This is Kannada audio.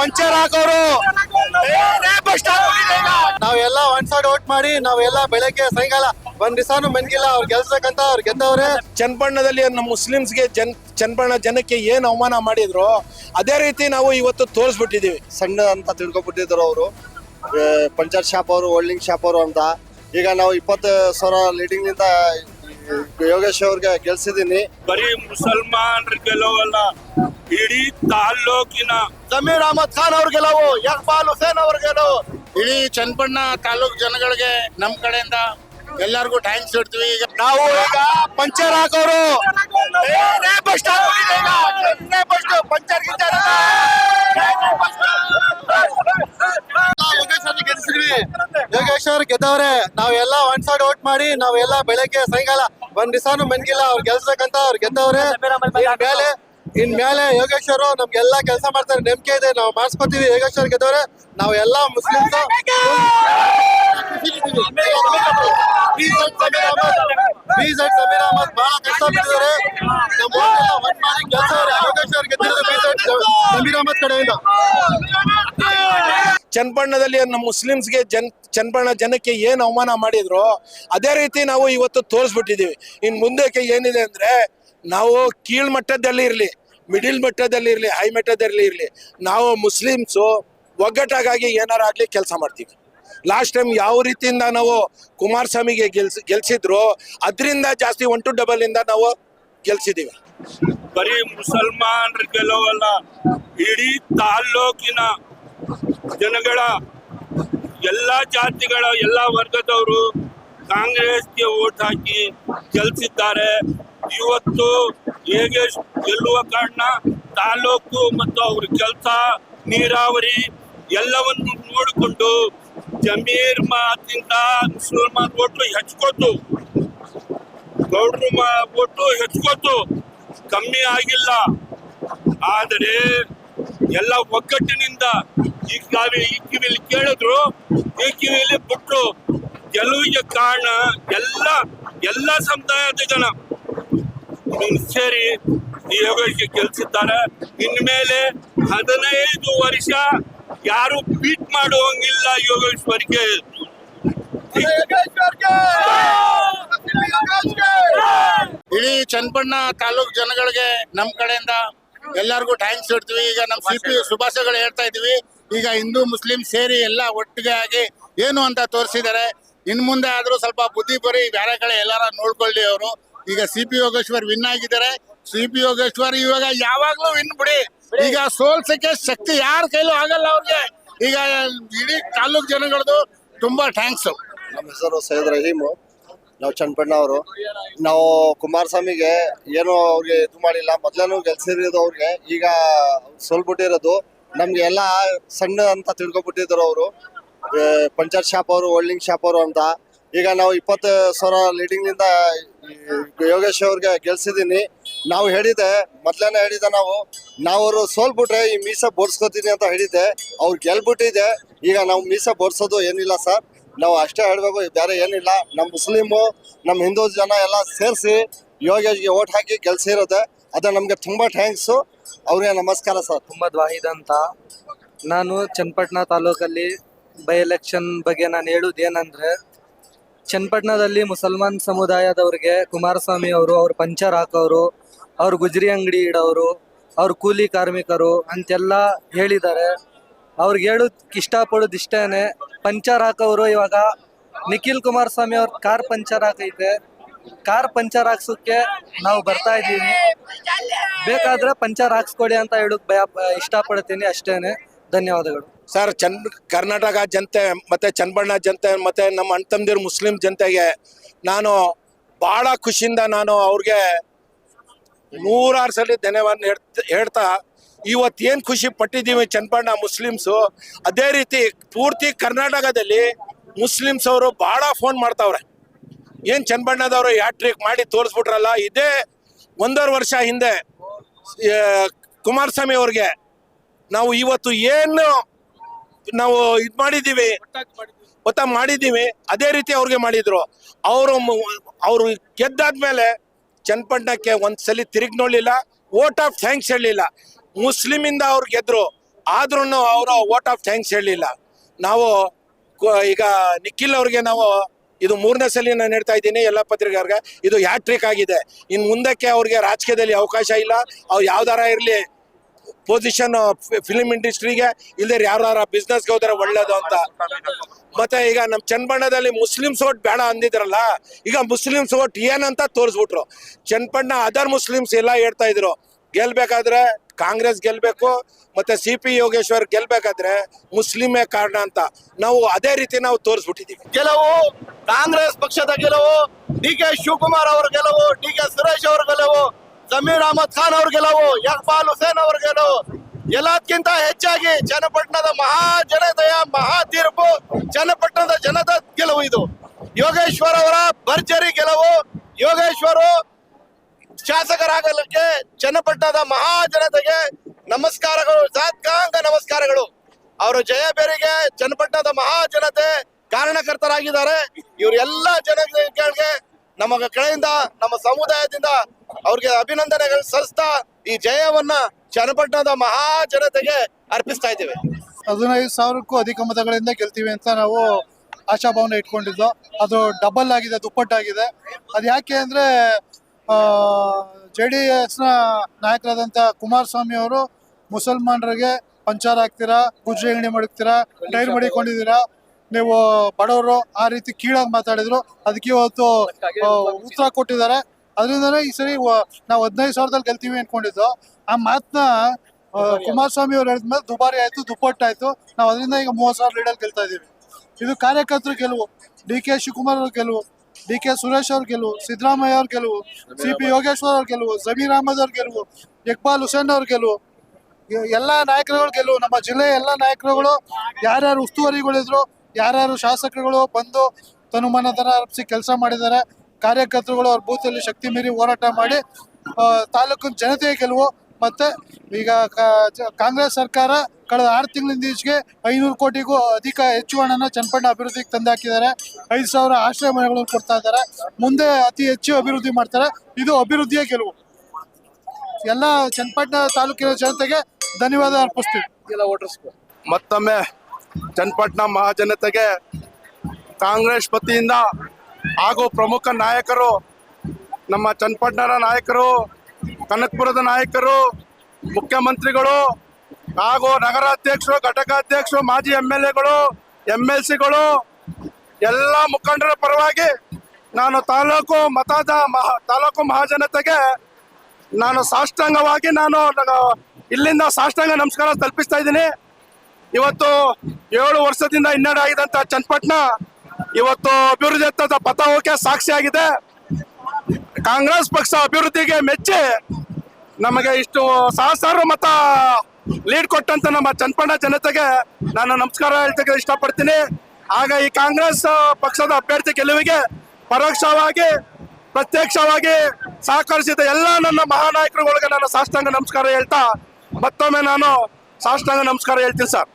ಪಂಚರ್ ಹಾಕೋರು. ನಾವೆಲ್ಲ ಒಂದ್ ಸೈಡ್ ಓಟ್ ಮಾಡಿ ನಾವೆಲ್ಲ ಬೆಳಗ್ಗೆ ಸಾಯಂಕಾಲ ಒಂದ್ ದಿವಸಾನು ಮೆನ್ಗಿಲ್ಲ. ಅವ್ರು ಗೆಲ್ಸಕ್ಕಂತ ಅವ್ರು ಗೆದ್ದವ್ರೆ. ಚನ್ನಪಣ್ಣದಲ್ಲಿ ನಮ್ಮ ಮುಸ್ಲಿಮ್ಸ್ಗೆ ಜನ್ ಚನ್ನಪಣ್ಣ ಜನಕ್ಕೆ ಏನು ಅವಮಾನ ಮಾಡಿದ್ರು ಅದೇ ರೀತಿ ನಾವು ಇವತ್ತು ತೋರಿಸ್ಬಿಟ್ಟಿದೀವಿ ಸಣ್ಣ ಅಂತ ತಿಳ್ಕೊಬಿಟ್ಟಿದ್ರು ಅವರು. ಪಂಚರ್ ಶಾಪ್ ಅವರು ಹೋಲ್ಡಿಂಗ್ ಶಾಪ್ ಅವರು ಅಂತ. ಈಗ ನಾವು ಇಪ್ಪತ್ತು ಸಾವಿರ ಲೀಡಿಂಗ್ನಿಂದ ಯೋಗೇಶ್ ಅವ್ರಿಗೆ ಗೆಲ್ಸಿದೀನಿ ಬರೀ ಮುಸಲ್ಮಾನ್ರ ಗೆಲುವಲ್ಲ ಇಡೀ ತಾಲ್ಲೂಕಿನ ಜಮೀರ್ ಅಹಮದ್ ಖಾನ್ ಅವ್ರ ಗೆಲುವು ಯಕ್ಬಾಲ್ ಹುಸೇನ್ ಅವ್ರ ಗೆಲುವು ಇಡೀ ಚನ್ನಪಣ್ಣ ತಾಲೂಕ್ ಜನಗಳಿಗೆ ನಮ್ ಕಡೆಯಿಂದ ಎಲ್ಲರಿಗೂ ಥ್ಯಾಂಕ್ಸ್ ಇಡ್ತೀವಿ ಈಗ ನಾವು ಈಗ ಪಂಚರ್ ಹಾಕೋರು. ಪಂಚರ್ ಗಿಂಚರ್ ಯೋಗೇಶ್ ಅವ್ರು ಗೆದ್ದವ್ರೆ. ನಾವೆಲ್ಲ ಒನ್ ಸೈಡ್ ಓಟ್ ಮಾಡಿ ನಾವೆಲ್ಲ ಬೆಳಗ್ಗೆ ಸಾಯಂಕಾಲ ಒಂದ್ ದಿವಸಾನು ಮನ್ಗಿಲ್ಲ ಅವ್ರು ಗೆಲ್ಸಕ್ಕಂತ ಅವ್ರು ಗೆದ್ದವ್ರೆ. ಇನ್ ಮೇಲೆ ಇನ್ ಮೇಲೆ ಯೋಗೇಶ್ವರು ನಮ್ಗೆಲ್ಲ ಕೆಲಸ ಮಾಡ್ತಾರೆ ನಂಬಿಕೆ ಇದೆ ನಾವು ಮಾಡಿಸ್ಕೊತೀವಿ ಯೋಗೇಶ್ವರ್ ಗೆದ್ದವ್ರೆ. ನಾವೆಲ್ಲ ಮುಸ್ಲಿಮ್ಸ್. ಬಿಜೆಡ್ ಸಮೀರ್ ಅಹಮದ್ ಬಹಳ ಕಷ್ಟ ಬಿಟ್ಟಿದ್ದಾರೆ ನಮ್ಮ ಗೆಲ್ಸವ್ರೆ. ಯೋಗೇಶ್ವರ್ ಗೆದ್ದಿರೋದು ಸಮೀರ್ ಅಹಮದ್ ಕಡೆಯಿಂದ. ಚನ್ನಪಣ್ಣದಲ್ಲಿ ನಮ್ಮ ಮುಸ್ಲಿಮ್ಸ್ಗೆ ಜನ್ ಚನ್ನಪಣ್ಣ ಜನಕ್ಕೆ ಏನು ಅವಮಾನ ಮಾಡಿದ್ರು ಅದೇ ರೀತಿ ನಾವು ಇವತ್ತು ತೋರಿಸ್ಬಿಟ್ಟಿದೀವಿ ಇನ್ನು ಮುಂದಕ್ಕೆ ಏನಿದೆ ಅಂದ್ರೆ ನಾವು ಕೀಳ್ಮಟ್ಟದಲ್ಲಿ ಇರ್ಲಿ, ಮಿಡಿಲ್ ಮಟ್ಟದಲ್ಲಿ ಇರ್ಲಿ, ಹೈ ಮಟ್ಟದಲ್ಲಿ ಇರ್ಲಿ, ನಾವು ಮುಸ್ಲಿಮ್ಸು ಒಗ್ಗಟ್ಟಾಗಿ ಏನಾರ ಆಗ್ಲಿ ಕೆಲಸ ಮಾಡ್ತೀವಿ. ಲಾಸ್ಟ್ ಟೈಮ್ ಯಾವ ರೀತಿಯಿಂದ ನಾವು ಕುಮಾರಸ್ವಾಮಿಗೆ ಗೆಲ್ಸ್, ಗೆಲ್ಸಿದ್ರು ಅದರಿಂದ ಜಾಸ್ತಿ ಒನ್ ಟು ಡಬಲ್ ಇಂದ ನಾವು ಗೆಲ್ಸಿದೀವಿ ಬರೀ ಮುಸಲ್ಮಾನರು ಗೆಲುವಲ್ಲ ಇಡೀ ತಾಲ್ಲೂಕಿನ ಜನಗಳ ಎಲ್ಲಾ ಜಾತಿಗಳ ಎಲ್ಲಾ ವರ್ಗದವರು ಕಾಂಗ್ರೆಸ್ಗೆ ಓಟ್ ಹಾಕಿ ಗೆಲ್ಸಿದ್ದಾರೆ. ಇವತ್ತು ಹೇಗೆ ಗೆಲ್ಲುವ ಕಾರಣ ತಾಲೂಕು ಮತ್ತು ಅವ್ರ ಕೆಲಸ, ನೀರಾವರಿ ಎಲ್ಲವನ್ನು ನೋಡಿಕೊಂಡು ಜಮೀರ್ ಮಾತಿಂದ ಮುಸಲ್ಮಾನ್ ಓಟು ಹೆಚ್ಕೋತು. ಗೌಡ್ರು ಓಟು ಹೆಚ್ಕೋತು. ಕಮ್ಮಿ ಆಗಿಲ್ಲ. ಆದರೆ ಎಲ್ಲ ಒಗ್ಗಟ್ಟಿನಿಂದ ಈ ಕಾವೇ ಈ ಕಿವಿಯಲ್ಲಿ ಕೇಳಿದ್ರು ಈ ಕಿವಿಲಿ ಬಿಟ್ರು. ಗೆಲುವಿಗೆ ಕಾರಣ ಎಲ್ಲ ಎಲ್ಲ ಸಮುದಾಯದ ಜನ. ಸೇರಿ ಈ ಯೋಗಕ್ಕೆ ಗೆಲ್ಸಿದ್ದಾರೆ. ಇನ್ಮೇಲೆ ಹದಿನೈದು ವರ್ಷ ಯಾರು ಬೀಟ್ ಮಾಡುವಂಗಿಲ್ಲ ಯೋಗೇಶ್ವರಿಗೆ. ಇಡೀ ಚನ್ನಪಣ್ಣ ತಾಲೂಕ್ ಜನಗಳಿಗೆ ನಮ್ಮ ಕಡೆಯಿಂದ ಎಲ್ಲರಿಗೂ ಥ್ಯಾಂಕ್ಸ್ ಹೇಳ್ತೀವಿ. ಈಗ ನಮ್ ಸಿ ಪಿ ಶುಭಾಶಯಗಳು ಹೇಳ್ತಾ ಇದೀವಿ. ಈಗ ಹಿಂದೂ ಮುಸ್ಲಿಂ ಸೇರಿ ಎಲ್ಲ ಒಟ್ಟಿಗೆ ಆಗಿ ಏನು ಅಂತ ತೋರಿಸಿದ್ದಾರೆ ಇನ್ ಮುಂದೆ ಆದ್ರೂ ಸ್ವಲ್ಪ ಬುದ್ಧಿ ಬರೀ ಬೇರೆ ಕಡೆ ಎಲ್ಲಾರ ನೋಡ್ಕೊಳ್ಳಿ ಅವರು. ಈಗ ಸಿ ಪಿ ಯೋಗೇಶ್ವರ್ ವಿನ್ ಆಗಿದ್ದಾರೆ. ಸಿ ಪಿ ಯೋಗೇಶ್ವರ್ ಇವಾಗ ಯಾವಾಗ್ಲೂ ವಿನ್ ಬಿಡಿ. ಈಗ ಸೋಲ್ಸಕ್ಕೆ ಶಕ್ತಿ ಯಾರ ಕೈಲೂ ಆಗಲ್ಲ ಅವ್ರಿಗೆ. ಈಗ ಇಡೀ ತಾಲೂಕ್ ಜನಗಳದು ತುಂಬಾ ಥ್ಯಾಂಕ್ಸ್ ನಮ್ಮ ಹೆಸರು ಸೈಯದ್ ರಹೀಮು. ನಾವು ಚನ್ನಪಣ್ಣ ಅವರು. ನಾವು ಕುಮಾರಸ್ವಾಮಿಗೆ ಏನು ಅವ್ರಿಗೆ ಇದು ಮಾಡಿಲ್ಲ. ಮೊದ್ಲೇನು ಗೆಲ್ಸಿರೋದು ಅವ್ರಿಗೆ. ಈಗ ಸೋಲ್ಬಿಟ್ಟಿರೋದು. ನಮ್ಗೆ ಎಲ್ಲ ಸಣ್ಣ ಅಂತ ತಿಳ್ಕೊಬಿಟ್ಟಿದ್ರು ಅವರು. ಪಂಚಾಯತ್ ಶಾಪ್ ಅವರು ಹೋಲ್ಡಿಂಗ್ ಶಾಪ್ ಅವರು ಅಂತ. ಈಗ ನಾವು ಇಪ್ಪತ್ತು ಸಾವಿರ ಲೀಡಿಂಗ್ನಿಂದ ಯೋಗೇಶ್ ಅವ್ರಿಗೆ ಗೆಲ್ಸಿದೀನಿ. ನಾವು ಹೇಳಿದೆ ಮೊದ್ಲೇನೆ ಹೇಳಿದೆ ನಾವು. ನಾವು ಅವರು ಸೋಲ್ಬಿಟ್ರೆ ಈ ಮೀಸ ಬೋರ್ಸ್ಕೋತೀನಿ ಅಂತ ಹೇಳಿದ್ದೆ. ಅವ್ರು ಗೆಲ್ಬಿಟ್ಟಿದೆ. ಈಗ ನಾವು ಮೀಸ ಬೋರ್ಸೋದು ಏನಿಲ್ಲ ಸರ್. ನಾವು ಅಷ್ಟೇ ಹೇಳಬೇಕು, ಬೇರೆ ಏನಿಲ್ಲ. ನಮ್ಮ ಮುಸ್ಲಿಮು ನಮ್ಮ ಹಿಂದೂ ಜನ ಎಲ್ಲ ಸೇರಿಸಿ ಯೋಗೇಶ್ಗೆ ಓಟ್ ಹಾಕಿ ಗೆಲ್ಸಿರೋದೆ ಅದು ನಮಗೆ ತುಂಬ ಥ್ಯಾಂಕ್ಸು ಅವ್ರಿಗೆ ನಮಸ್ಕಾರ ಸರ್. ತುಂಬ ವಾಹಿದ್ ಅಂತ. ನಾನು ಚನ್ನಪಟ್ಟಣ ತಾಲೂಕಲ್ಲಿ ಬೈ ಎಲೆಕ್ಷನ್ ಬಗ್ಗೆ ನಾನು ಹೇಳೋದು ಏನಂದ್ರೆ ಚನ್ನಪಟ್ಟಣದಲ್ಲಿ ಮುಸಲ್ಮಾನ್ ಸಮುದಾಯದವ್ರಿಗೆ ಕುಮಾರಸ್ವಾಮಿ ಅವರು, ಅವ್ರ ಪಂಚರ್ ಹಾಕೋರು, ಅವ್ರ ಗುಜರಿ ಅಂಗಡಿ ಇಡೋರು, ಅವ್ರ ಕೂಲಿ ಕಾರ್ಮಿಕರು ಅಂತೆಲ್ಲ ಹೇಳಿದ್ದಾರೆ. ಅವ್ರಿಗೆ ಹೇಳೋದ್ ಇಷ್ಟಪಡೋದು ಇಷ್ಟೇನೆ. ಪಂಚರ್ ಹಾಕೋರು ಇವಾಗ ನಿಖಿಲ್ ಕುಮಾರಸ್ವಾಮಿ ಅವ್ರ ಕಾರ್ ಪಂಚರ್ ಹಾಕೈತೆ. ಕಾರ್ ಪಂಚರ್ ಹಾಕ್ಸೋಕೆ ನಾವು ಬರ್ತಾ ಇದ್ದೀವಿ. ಬೇಕಾದ್ರೆ ಪಂಚರ್ ಹಾಕ್ಸ್ಕೊಡಿ ಅಂತ ಹೇಳೋಕ್ ಭಯ, ಇಷ್ಟಪಡ್ತೀನಿ ಅಷ್ಟೇನೆ. ಧನ್ಯವಾದಗಳು. ಸರ್, ಚನ್, ಕರ್ನಾಟಕ ಜನತೆ ಮತ್ತೆ ಚನ್ನಬಣ್ಣ ಜನತೆ ಮತ್ತೆ ನಮ್ಮ ಅಣ್ಣ ತಮ್ಮದಿರು ಮುಸ್ಲಿಂ ಜನತೆಗೆ ನಾನು ಬಹಳ ಖುಷಿಯಿಂದ ನಾನು ಅವ್ರಿಗೆ ನೂರಾರು ಸಲ ಧನ್ಯವಾದ ಹೇಳ್ತ- ಹೇಳ್ತಾ ಇವತ್ತು ಏನು ಖುಷಿ ಪಟ್ಟಿದ್ದೀವಿ ಚನ್ನಪಣ್ಣ ಮುಸ್ಲಿಮ್ಸು? ಅದೇ ರೀತಿ ಪೂರ್ತಿ ಕರ್ನಾಟಕದಲ್ಲಿ ಮುಸ್ಲಿಮ್ಸ್ ಅವರು ಭಾಳ ಫೋನ್ ಮಾಡ್ತಾವ್ರೆ. ಏನು ಯಾ ಹ್ಯಾಟ್ರಿಕ್ ಮಾಡಿ ತೋರಿಸ್ಬಿಟ್ರಲ್ಲ, ಇದೇ ಒಂದೂವರೆ ವರ್ಷ ಹಿಂದೆ ಕುಮಾರಸ್ವಾಮಿ ಅವ್ರಿಗೆ ನಾವು ಇವತ್ತು ಏನು ನಾವು ಇದು ಮಾಡಿದ್ದೀವಿ ಒತ್ತ ಮಾಡಿದ್ದೀವಿ, ಅದೇ ರೀತಿ ಅವ್ರಿಗೆ ಮಾಡಿದ್ರು. ಅವರು ಅವರು ಗೆದ್ದಾದ್ಮೇಲೆ ಚನ್ನಪಟ್ಟಣಕ್ಕೆ ಒಂದ್ಸಲಿ ತಿರುಗಿ ನೋಡಲಿಲ್ಲ ವೋಟ್ ಆಫ್ ಥ್ಯಾಂಕ್ಸ್ ಹೇಳಲಿಲ್ಲ. ಮುಸ್ಲಿಮಿಂದ ಅವ್ರು ಗೆದ್ರು, ಆದ್ರೂ ಅವರು ವೋಟ್ ಆಫ್ ಥ್ಯಾಂಕ್ಸ್ ಹೇಳಲಿಲ್ಲ. ನಾವು ಈಗ ನಿಖಿಲ್ ಅವ್ರಿಗೆ ನಾವು ಇದು ಮೂರನೇ ಸಲ ನಾನು ಹೇಳ್ತಾ ಇದ್ದೀನಿ, ಎಲ್ಲ ಪತ್ರಿಕೆಯವ್ರಿಗೆ ಇದು ಹ್ಯಾಟ್ರಿಕ್ ಆಗಿದೆ. ಇನ್ನು ಮುಂದಕ್ಕೆ ಅವ್ರಿಗೆ ರಾಜಕೀಯದಲ್ಲಿ ಅವಕಾಶ ಇಲ್ಲ, ಅವ್ರು ಯಾವ್ದಾರ ಇರಲಿ ಪೊಸಿಷನ್ ಫಿಲ್ಮ್ ಇಂಡಸ್ಟ್ರಿಗೆ ಇಲ್ದೇ ಯಾವ್ದಾರ ಬಿಸ್ನೆಸ್ಗೆ ಹೋದ್ರೆ ಒಳ್ಳೇದು ಅಂತ. ಮತ್ತೆ ಈಗ ನಮ್ಮ ಚನ್ನಬಣ್ಣದಲ್ಲಿ ಮುಸ್ಲಿಮ್ಸ್ ಓಟ್ ಬೇಡ ಅಂದಿದ್ರಲ್ಲ, ಈಗ ಮುಸ್ಲಿಮ್ಸ್ ಓಟ್ ಏನಂತ ತೋರಿಸ್ಬಿಟ್ರು. ಚನ್ನಪಣ್ಣ ಅದರ್ ಮುಸ್ಲಿಮ್ಸ್ ಎಲ್ಲ ಹೇಳ್ತಾ ಇದ್ರು, ಗೆಲ್ಬೇಕಾದ್ರೆ ಕಾಂಗ್ರೆಸ್ ಗೆಲ್ಲಬೇಕು ಮತ್ತೆ ಸಿ ಪಿ ಯೋಗೇಶ್ವರ್ ಗೆಲ್ಲಬೇಕಾದ್ರೆ ಮುಸ್ಲಿಮೇ ಕಾರಣ ಅಂತ ನಾವು ಅದೇ ರೀತಿ ನಾವು ತೋರಿಸ್ಬಿಟ್ಟಿದ್ದೀವಿ ಗೆಲುವು, ಕಾಂಗ್ರೆಸ್ ಪಕ್ಷದ ಗೆಲುವು, ಡಿ ಕೆ ಶಿವಕುಮಾರ್ ಅವ್ರ ಗೆಲುವು, ಡಿ ಕೆ ಸುರೇಶ್ ಅವ್ರ ಗೆಲುವು, ಜಮೀರ್ ಅಹಮದ್ ಖಾನ್ ಅವ್ರ ಗೆಲುವು ಯಕ್ಬಾಲ್ ಹುಸೇನ್ ಅವ್ರ ಗೆಲುವು ಎಲ್ಲದಕ್ಕಿಂತ ಹೆಚ್ಚಾಗಿ ಚನ್ನಪಟ್ಟಣದ ಮಹಾ ಜನತೆಯ ಮಹಾ ತೀರ್ಪು ಚನ್ನಪಟ್ಟಣದ ಜನದ ಗೆಲುವು ಇದು. ಯೋಗೇಶ್ವರ್ ಅವರ ಭರ್ಜರಿ ಗೆಲುವು, ಯೋಗೇಶ್ವರು ಶಾಸಕರಾಗಲಿಕ್ಕೆ ಚನ್ನಪಟ್ಟಣದ ಮಹಾಜನತೆಗೆ ನಮಸ್ಕಾರಗಳು, ಸಾತ್ಕಾಂಗ ನಮಸ್ಕಾರಗಳು. ಅವರ ಜಯ ಬೇರೆಗೆ ಚನ್ನಪಟ್ಟಣದ ಮಹಾಜನತೆ ಕಾರಣಕರ್ತರಾಗಿದ್ದಾರೆ. ಇವರೆಲ್ಲ ಜನಗಳಿಗೆ ನಮ್ಮ ಕಡೆಯಿಂದ, ನಮ್ಮ ಸಮುದಾಯದಿಂದ ಅವ್ರಿಗೆ ಅಭಿನಂದನೆಗಳು ಸಲ್ಲಿಸ್ತಾ ಈ ಜಯವನ್ನ ಚನ್ನಪಟ್ಟಣದ ಮಹಾ ಜನತೆಗೆ ಅರ್ಪಿಸ್ತಾ ಇದ್ದೇವೆ. ಹದಿನೈದು ಸಾವಿರಕ್ಕೂ ಅಧಿಕ ಮತಗಳಿಂದ ಗೆಲ್ತೀವಿ ಅಂತ ನಾವು ಆಶಾಭಾವನೆ ಇಟ್ಕೊಂಡಿದ್ದು. ಅದು ಡಬಲ್ ಆಗಿದೆ, ದುಪ್ಪಟ್ಟಾಗಿದೆ. ಅದು ಯಾಕೆ ಅಂದ್ರೆ ಜೆ ಡಿ ನ ನಾಯಕರಾದಂಥ ಕುಮಾರಸ್ವಾಮಿ ಅವರು ಮುಸಲ್ಮಾನರಿಗೆ ಪಂಚಾರ ಹಾಕ್ತೀರಾ ಗುಜ್ರಿ ಅಂಗಡಿ ಮಡಗ್ತೀರಾ ಟೈರ್ ಮಡಿಕೊಂಡಿದ್ದೀರಾ ನೀವು ಬಡವರು ಆ ರೀತಿ ಕೀಳಾಗಿ ಮಾತಾಡಿದ್ರು ಅದಕ್ಕೆ ಇವತ್ತು ಉತ್ತರ ಕೊಟ್ಟಿದ್ದಾರೆ. ಅದರಿಂದನೇ ಈ ಸರಿ ನಾವು ಹದಿನೈದು ಸಾವಿರದಲ್ಲಿ ಗೆಲ್ತೀವಿ ಅನ್ಕೊಂಡಿದ್ದು. ಆ ಮಾತನ್ನ ಕುಮಾರಸ್ವಾಮಿ ಅವ್ರು ಹೇಳಿದ್ಮೇಲೆ ದುಬಾರಿ ಆಯ್ತು ದುಪ್ಪಟ್ಟಾಯ್ತು. ನಾವು ಅದರಿಂದ ಈಗ ಮೂವತ್ತು ಸಾವಿರ ಲೀಡಲ್ಲಿ ಗೆಲ್ತಾ ಇದೀವಿ ಇದು ಕಾರ್ಯಕರ್ತರು ಗೆಲುವು. ಡಿ ಕೆ ಶಿವಕುಮಾರ್ ಅವ್ರ ಗೆಲುವು. ಡಿ ಕೆ ಸುರೇಶ್ ಅವ್ರ ಗೆಲುವು, ಸಿದ್ದರಾಮಯ್ಯ ಅವ್ರ ಗೆಲುವು, ಸಿ ಪಿ ಯೋಗೇಶ್ವರ್ ಅವ್ರ ಗೆಲುವು, ಜಮೀರ್ ಅಹಮದ್ ಅವ್ರ ಗೆಲುವು, ಇಕ್ಬಾಲ್ ಹುಸೇನ್ ಅವ್ರ ಗೆಲುವು. ಎಲ್ಲ ನಾಯಕರುಗಳು ಗೆಲುವು. ನಮ್ಮ ಜಿಲ್ಲೆಯ ಎಲ್ಲ ನಾಯಕರುಗಳು, ಯಾರ್ಯಾರು ಉಸ್ತುವಾರಿಗಳಿದ್ರು, ಯಾರ್ಯಾರು ಶಾಸಕರುಗಳು ಬಂದು ತನುಮನದರ ಅರ್ಪಿಸಿ ಕೆಲಸ ಮಾಡಿದ್ದಾರೆ, ಕಾರ್ಯಕರ್ತರುಗಳು ಅವ್ರ ಬೂತಲ್ಲಿ ಶಕ್ತಿ ಮೀರಿ ಹೋರಾಟ ಮಾಡಿ ತಾಲೂಕಿನ ಜನತೆಯ ಗೆಲುವು. ಮತ್ತೆ ಈಗ ಕಾಂಗ್ರೆಸ್ ಸರ್ಕಾರ ಕಳೆದ ಆರು ತಿಂಗಳಿಂದ ಈಚೆಗೆ ಐನೂರು ಕೋಟಿಗೂ ಅಧಿಕ ಹೆಚ್ಚು ಹಣನ ಚನ್ನಪಣ್ಣ ಅಭಿವೃದ್ಧಿಗೆ ತಂದಾಕಿದ್ದಾರೆ. ಐದು ಸಾವಿರ ಆಶ್ರಯ ಮನೆಗಳನ್ನು ಕೊಡ್ತಾ ಇದ್ದಾರೆ. ಮುಂದೆ ಅತಿ ಹೆಚ್ಚು ಅಭಿವೃದ್ಧಿ ಮಾಡ್ತಾರೆ. ಇದು ಅಭಿವೃದ್ಧಿಯ ಗೆಲುವು. ಎಲ್ಲ ಚನ್ನಪಟ್ಟಣ ತಾಲೂಕಿನ ಜನತೆಗೆ ಧನ್ಯವಾದ ಅರ್ಪಿಸ್ತೀವಿ. ಎಲ್ಲ ವೋಟರ್ಸ್ ಮತ್ತೊಮ್ಮೆ ಚನ್ನಪಟ್ಟಣ ಮಹಾಜನತೆಗೆ ಕಾಂಗ್ರೆಸ್ ವತಿಯಿಂದ ಹಾಗೂ ಪ್ರಮುಖ ನಾಯಕರು, ನಮ್ಮ ಚನ್ನಪಟ್ಟಣದ ನಾಯಕರು, ಕನಕಪುರದ ನಾಯಕರು ಮುಖ್ಯಮಂತ್ರಿಗಳು ಹಾಗೂ ನಗರಾಧ್ಯಕ್ಷರು, ಘಟಕಾಧ್ಯಕ್ಷರು, ಮಾಜಿ ಎಂ ಎಲ್ ಎಗಳು ಎಂ ಎಲ್ ಸಿಗಳು, ಎಲ್ಲ ಮುಖಂಡರ ಪರವಾಗಿ ನಾನು ತಾಲೂಕು ಮತದ ಮಹಾ, ತಾಲೂಕು ಮಹಾಜನತೆಗೆ ನಾನು ಸಾಷ್ಟಾಂಗವಾಗಿ ನಾನು ಇಲ್ಲಿಂದ ಸಾಷ್ಟಾಂಗ ನಮಸ್ಕಾರ ತಲುಪಿಸ್ತಾ ಇದ್ದೀನಿ. ಇವತ್ತು ಏಳು ವರ್ಷದಿಂದ ಹಿನ್ನಡೆ ಆಗಿದಂತ ಚನ್ನಪಟ್ಟಣ ಇವತ್ತು ಅಭಿವೃದ್ಧಿಯತ್ತ ಪಥ ಹೋಗಕ್ಕೆ ಸಾಕ್ಷಿಯಾಗಿದೆ. ಕಾಂಗ್ರೆಸ್ ಪಕ್ಷ ಅಭಿವೃದ್ಧಿಗೆ ಮೆಚ್ಚಿ ನಮಗೆ ಇಷ್ಟು ಸಹಸ್ರ ಮತ ಲೀಡ್ ಕೊಟ್ಟಂತ ನಮ್ಮ ಚನ್ನಪಣ್ಣ ಜನತೆಗೆ ನಾನು ನಮಸ್ಕಾರ ಹೇಳ್ತಕ್ಕೆ ಇಷ್ಟಪಡ್ತೀನಿ. ಆಗ ಈ ಕಾಂಗ್ರೆಸ್ ಪಕ್ಷದ ಅಭ್ಯರ್ಥಿ ಗೆಲುವಿಗೆ ಪರೋಕ್ಷವಾಗಿ, ಪ್ರತ್ಯಕ್ಷವಾಗಿ ಸಹಕರಿಸಿದ ಎಲ್ಲ ನನ್ನ ಮಹಾನಾಯಕರುಗಳಿಗೆ ನಾನು ಸಾಷ್ಟಾಂಗ ನಮಸ್ಕಾರ ಹೇಳ್ತಾ, ಮತ್ತೊಮ್ಮೆ ನಾನು ಸಾಷ್ಟಾಂಗ ನಮಸ್ಕಾರ ಹೇಳ್ತೀನಿ ಸರ್.